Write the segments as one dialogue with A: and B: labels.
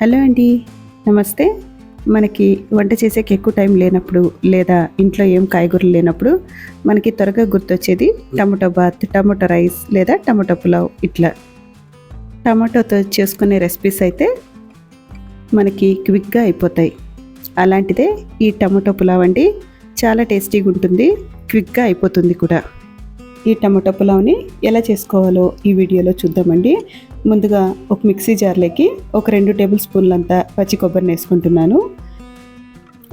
A: Hello అండి. నమస్తే. మనకి వంట చేసేకి ఎక్కువ టైం లేనప్పుడు లేదా ఇంట్లో ఏం కాయగూరలు లేనప్పుడు మనకి త్వరగా గుర్తొచ్చేది టమాటో బాత్ టమాటో రైస్ లేదా టమాటో పులావ్ ఇట్లా. టమాటోతో చేసుకునే రెసిపీస్ అయితే మనకి క్విక్గా అయిపోతాయి. అలాంటిదే ఈ టమాటో పులావ్ అండి చాలా టేస్టీగా ఉంటుంది క్విక్గా అయిపోతుంది కూడా. ఈ టమాటో పులావ్ని ఎలా చేసుకోవాలో ఈ వీడియోలో చూద్దామండి. ముందుగా ఒక మిక్సీ జార్లోకి ఒక రెండు టేబుల్ స్పూన్లంతా పచ్చి కొబ్బరిని వేసుకుంటున్నాను.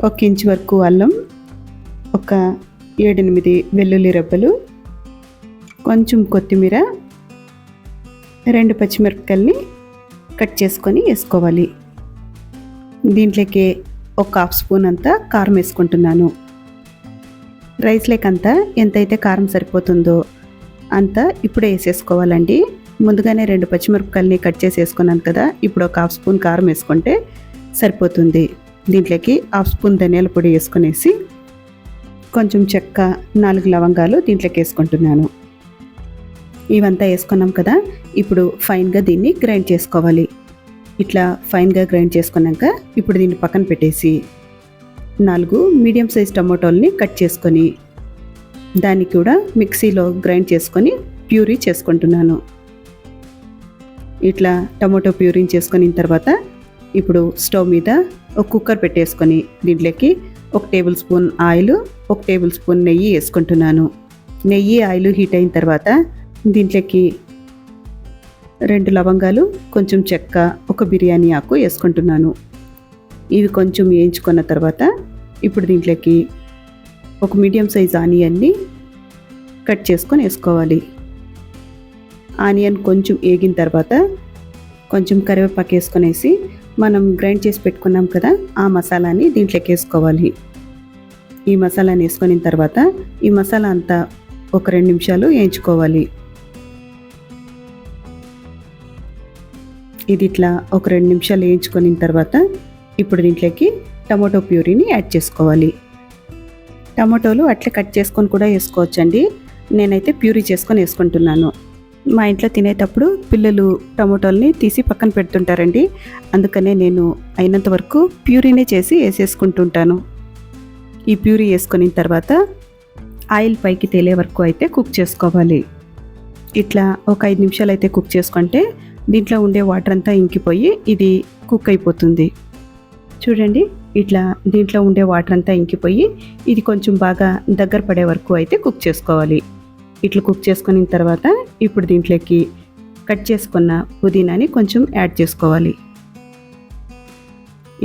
A: ఒక ఇంచు వరకు అల్లం ఒక ఏడెనిమిది వెల్లుల్లి రెబ్బలు కొంచెం కొత్తిమీర రెండు పచ్చిమిరపకాయల్ని కట్ చేసుకొని వేసుకోవాలి. దీంట్లోకి ఒక హాఫ్ స్పూన్ అంతా కారం వేసుకుంటున్నాను. రైస్ లేకంతా ఎంతైతే కారం సరిపోతుందో అంతా ఇప్పుడే వేసేసుకోవాలండి. ముందుగానే రెండు పచ్చిమిరపకాయలని కట్ చేసి వేసుకున్నాను కదా ఇప్పుడు ఒక హాఫ్ స్పూన్ కారం వేసుకుంటే సరిపోతుంది. దీంట్లోకి హాఫ్ స్పూన్ ధనియాల పొడి వేసుకునేసి కొంచెం చెక్క నాలుగు లవంగాలు దీంట్లోకి వేసుకుంటున్నాను. ఇవంతా వేసుకున్నాం కదా ఇప్పుడు ఫైన్గా దీన్ని గ్రైండ్ చేసుకోవాలి. ఇట్లా ఫైన్గా గ్రైండ్ చేసుకున్నాక ఇప్పుడు దీన్ని పక్కన పెట్టేసి నాలుగు మీడియం సైజ్ టమాటోల్ని కట్ చేసుకొని దాన్ని కూడా మిక్సీలో గ్రైండ్ చేసుకొని ప్యూరీ చేసుకుంటున్నాను. ఇట్లా టమాటో ప్యూరింగ్ చేసుకొని తర్వాత ఇప్పుడు స్టవ్ మీద ఒక కుక్కర్ పెట్టేసుకొని దీంట్లోకి ఒక టేబుల్ స్పూన్ ఆయిల్ ఒక టేబుల్ స్పూన్ నెయ్యి వేసుకుంటున్నాను. నెయ్యి ఆయిల్ హీట్ అయిన తర్వాత దీంట్లోకి రెండు లవంగాలు కొంచెం చెక్క ఒక బిర్యానీ ఆకు వేసుకుంటున్నాను. ఇవి కొంచెం వేయించుకున్న తర్వాత ఇప్పుడు దీంట్లోకి ఒక మీడియం సైజ్ ఆనియన్ని కట్ చేసుకొని వేసుకోవాలి. ఆనియన్ కొంచెం వేగిన తర్వాత కొంచెం కరివేపాకు వేసుకునేసి మనం గ్రైండ్ చేసి పెట్టుకున్నాం కదా ఆ మసాలాని దీంట్లోకి వేసుకోవాలి. ఈ మసాలాని వేసుకున్న తర్వాత ఈ మసాలా అంతా ఒక రెండు నిమిషాలు వేయించుకోవాలి. ఇది ఇట్లా ఒక రెండు నిమిషాలు వేయించుకున్న తర్వాత ఇప్పుడు దీంట్లోకి టమాటో ప్యూరీని యాడ్ చేసుకోవాలి. టమాటోలు అట్లే కట్ చేసుకొని కూడా వేసుకోవచ్చండి. నేనైతే ప్యూరీ చేసుకొని వేసుకుంటున్నాను. మా ఇంట్లో తినేటప్పుడు పిల్లలు టమాటోల్ని తీసి పక్కన పెడుతుంటారండి. అందుకనే నేను అయినంత వరకు ప్యూరీనే చేసి వేసేసుకుంటుంటాను. ఈ ప్యూరీ వేసుకున్న తర్వాత ఆయిల్ పైకి తేలే వరకు అయితే కుక్ చేసుకోవాలి. ఇట్లా ఒక ఐదు నిమిషాలు అయితే కుక్ చేసుకుంటే దీంట్లో ఉండే వాటర్ అంతా ఇంకిపోయి ఇది కుక్ అయిపోతుంది. చూడండి ఇట్లా దీంట్లో ఉండే వాటర్ అంతా ఇంకిపోయి ఇది కొంచెం బాగా దగ్గర పడే వరకు అయితే కుక్ చేసుకోవాలి. ఇట్లా కుక్ చేసుకున్న తర్వాత ఇప్పుడు దీంట్లోకి కట్ చేసుకున్న పుదీనాని కొంచెం యాడ్ చేసుకోవాలి.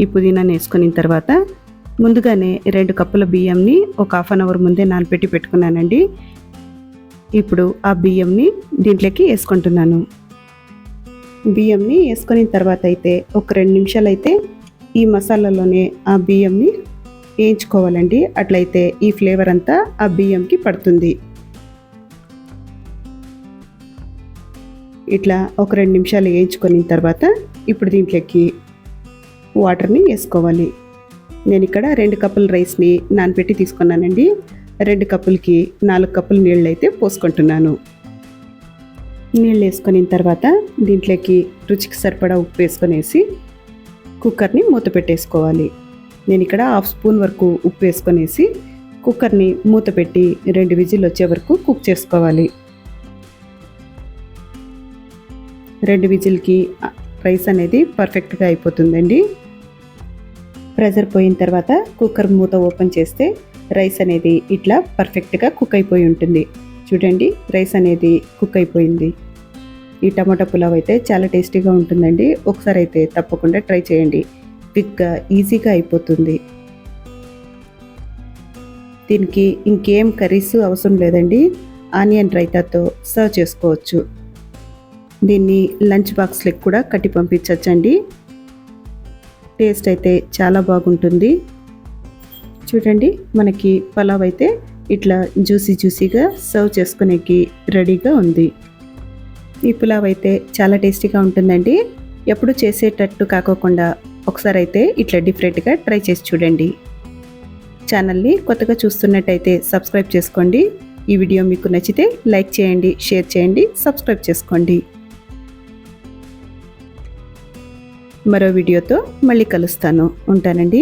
A: ఈ పుదీనాని వేసుకున్న తర్వాత ముందుగానే రెండు కప్పుల బియ్యంని ఒక హాఫ్ అన్ అవర్ ముందే నానపెట్టి పెట్టుకున్నానండి. ఇప్పుడు ఆ బియ్యంని దీంట్లోకి వేసుకుంటున్నాను. బియ్యంని వేసుకున్న తర్వాత అయితే ఒక రెండు నిమిషాలు అయితే ఈ మసాలాలోనే ఆ బియ్యంని వేయించుకోవాలండి. అట్లయితే ఈ ఫ్లేవర్ అంతా ఆ బియ్యంకి పడుతుంది. ఇట్లా ఒక రెండు నిమిషాలు వేయించుకున్న తర్వాత ఇప్పుడు దీంట్లోకి వాటర్ని వేసుకోవాలి. నేను ఇక్కడ రెండు కప్పుల రైస్ని నానబెట్టి తీసుకున్నానండి. రెండు కప్పులకి నాలుగు కప్పుల నీళ్ళు అయితే పోసుకుంటున్నాను. నీళ్ళు వేసుకున్న తర్వాత దీంట్లోకి రుచికి సరిపడా ఉప్పు వేసుకొనేసి కుక్కర్ని మూత పెట్టేసుకోవాలి. నేను ఇక్కడ హాఫ్ స్పూన్ వరకు ఉప్పు వేసుకొనేసి కుక్కర్ని మూత పెట్టి రెండు విజిల్ వచ్చే వరకు కుక్ చేసుకోవాలి. రెండు విజిల్కి రైస్ అనేది పర్ఫెక్ట్గా అయిపోతుందండి. ప్రెజర్ పోయిన తర్వాత కుక్కర్ మూత ఓపెన్ చేస్తే రైస్ అనేది ఇట్లా పర్ఫెక్ట్గా కుక్ అయిపోయి ఉంటుంది. చూడండి రైస్ అనేది కుక్ అయిపోయింది. ఈ టమాటా పులావ్ అయితే చాలా టేస్టీగా ఉంటుందండి. ఒకసారి అయితే తప్పకుండా ట్రై చేయండి. క్విక్గా ఈజీగా అయిపోతుంది. దీనికి ఇంకేం కర్రీస్ అవసరం లేదండి. ఆనియన్ రైతాతో సర్వ్ చేసుకోవచ్చు. దీన్ని లంచ్ బాక్స్లకు కూడా కట్టి పంపించవచ్చండి టేస్ట్ అయితే చాలా బాగుంటుంది. చూడండి మనకి పలావ్ అయితే ఇట్లా జ్యూసీ జ్యూసీగా సర్వ్ చేసుకునేకి రెడీగా ఉంది. ఈ పులావ్ అయితే చాలా టేస్టీగా ఉంటుందండి. ఎప్పుడు చేసేటట్టు కాకోకుండా ఒకసారి అయితే ఇట్లా డిఫరెంట్గా ట్రై చేసి చూడండి. ఛానల్ని కొత్తగా చూస్తున్నట్టయితే సబ్స్క్రైబ్ చేసుకోండి. ఈ వీడియో మీకు నచ్చితే లైక్ చేయండి షేర్ చేయండి సబ్స్క్రైబ్ చేసుకోండి. మరో వీడియోతో మళ్ళీ కలుస్తాను. ఉంటానండి.